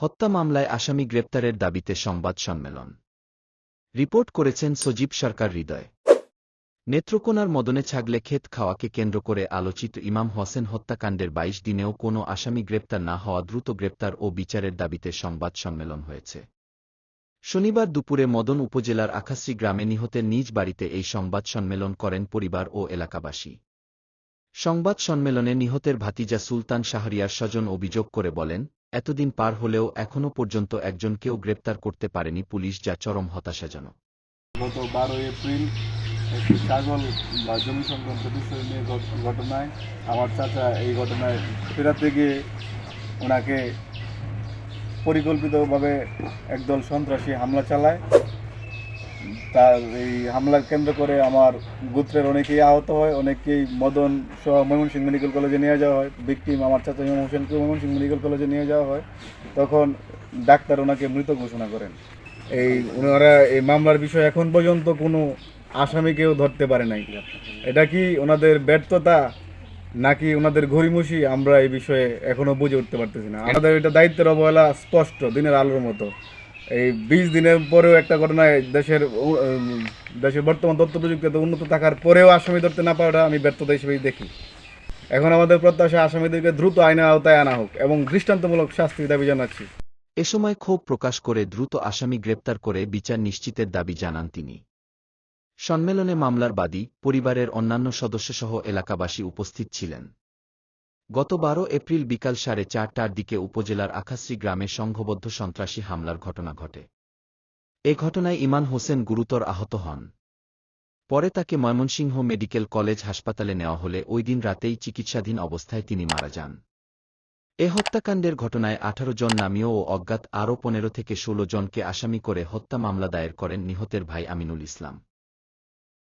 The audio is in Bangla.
হত্যা মামলায় আসামি গ্রেপ্তারের দাবিতে সংবাদ সম্মেলন। রিপোর্ট করেছেন সজীব সরকার হৃদয়। নেত্রকোনার মদনে ছাগলে ক্ষেত খাওয়াকে কেন্দ্র করে আলোচিত ইমাম হোসেন হত্যাকাণ্ডের বাইশ দিনেও কোনো আসামি গ্রেপ্তার না হওয়া দ্রুত গ্রেপ্তার ও বিচারের দাবিতে সংবাদ সম্মেলন হয়েছে। শনিবার দুপুরে মদন উপজেলার আখাশ্রী গ্রামে নিহতের নিজ বাড়িতে এই সংবাদ সম্মেলন করেন পরিবার ও এলাকাবাসী। সংবাদ সম্মেলনে নিহতের ভাতিজা সুলতান শাহরিয়ার স্বজন অভিযোগ করে বলেন এতদিন পার হলেও এখনও পর্যন্ত একজনকেও গ্রেপ্তার করতে পারেনি পুলিশ, যা চরম হতাশাজনক। গত বারো এপ্রিল একটি ছাগল বা জমি সংক্রান্ত বিষয় নিয়ে ঘট- ঘটনায় আমার চাচা এই ঘটনায় ফেরাতে গিয়ে ওনাকে পরিকল্পিতভাবে একদল সন্ত্রাসী হামলা চালায়। তার এই হামলার কেন্দ্র করে আমার গোত্রের অনেকেই আহত হয় অনেকেই মদন সহ ময়মনসিংহ মেডিকেল কলেজে নিয়ে যাওয়া হয়। ভিকটিম আমার চাচা ইমাম হোসেনকে ময়মনসিংহ মেডিকেল কলেজে নিয়ে যাওয়া হয়। তখন ডাক্তার ওনাকে মৃত ঘোষণা করেন। এই ওনারা এই মামলার বিষয়ে এখন পর্যন্ত কোনো আসামিকেও ধরতে পারে নাই। এটা কি ওনাদের ব্যর্থতা নাকি ওনাদের ঘড়িমুষি আমরা এই বিষয়ে এখনও বুঝে উঠতে পারতেছি না। আমাদের এটা দায়িত্বের অবহেলা স্পষ্ট দিনের আলোর মতো। এই বিশ দিনের পরেও একটা ঘটনায় দেশের দেশের বর্তমান তথ্য প্রযুক্তি উন্নত থাকার পরেও আসামি ধরতে না পারাটা আমি ব্যর্থতা হিসেবেই দেখি। এখন আমাদের প্রত্যাশা আসামিদেরকে দ্রুত আইনের আওতায় আনা হোক এবং দৃষ্টান্তমূলক শাস্তির দাবি জানাচ্ছি। এ সময় ক্ষোভ প্রকাশ করে দ্রুত আসামি গ্রেপ্তার করে বিচার নিশ্চিতের দাবি জানান তিনি। সম্মেলনে মামলার বাদী পরিবারের অন্যান্য সদস্যসহ এলাকাবাসী উপস্থিত ছিলেন। গত বারো এপ্রিল বিকাল সাড়ে চারটার দিকে উপজেলার আখাশ্রী গ্রামে সংঘবদ্ধ সন্ত্রাসী হামলার ঘটনা ঘটে। এ ঘটনায় ইমান হোসেন গুরুতর আহত হন। পরে তাকে ময়মনসিংহ মেডিকেল কলেজ হাসপাতালে নেওয়া হলে ওই দিন রাতেই চিকিৎসাধীন অবস্থায় তিনি মারা যান। এ হত্যাকাণ্ডের ঘটনায় আঠারো জন নামীয় ও অজ্ঞাত আরও পনেরো থেকে ষোলো জনকে আসামি করে হত্যা মামলা দায়ের করেন নিহতের ভাই আমিনুল ইসলাম।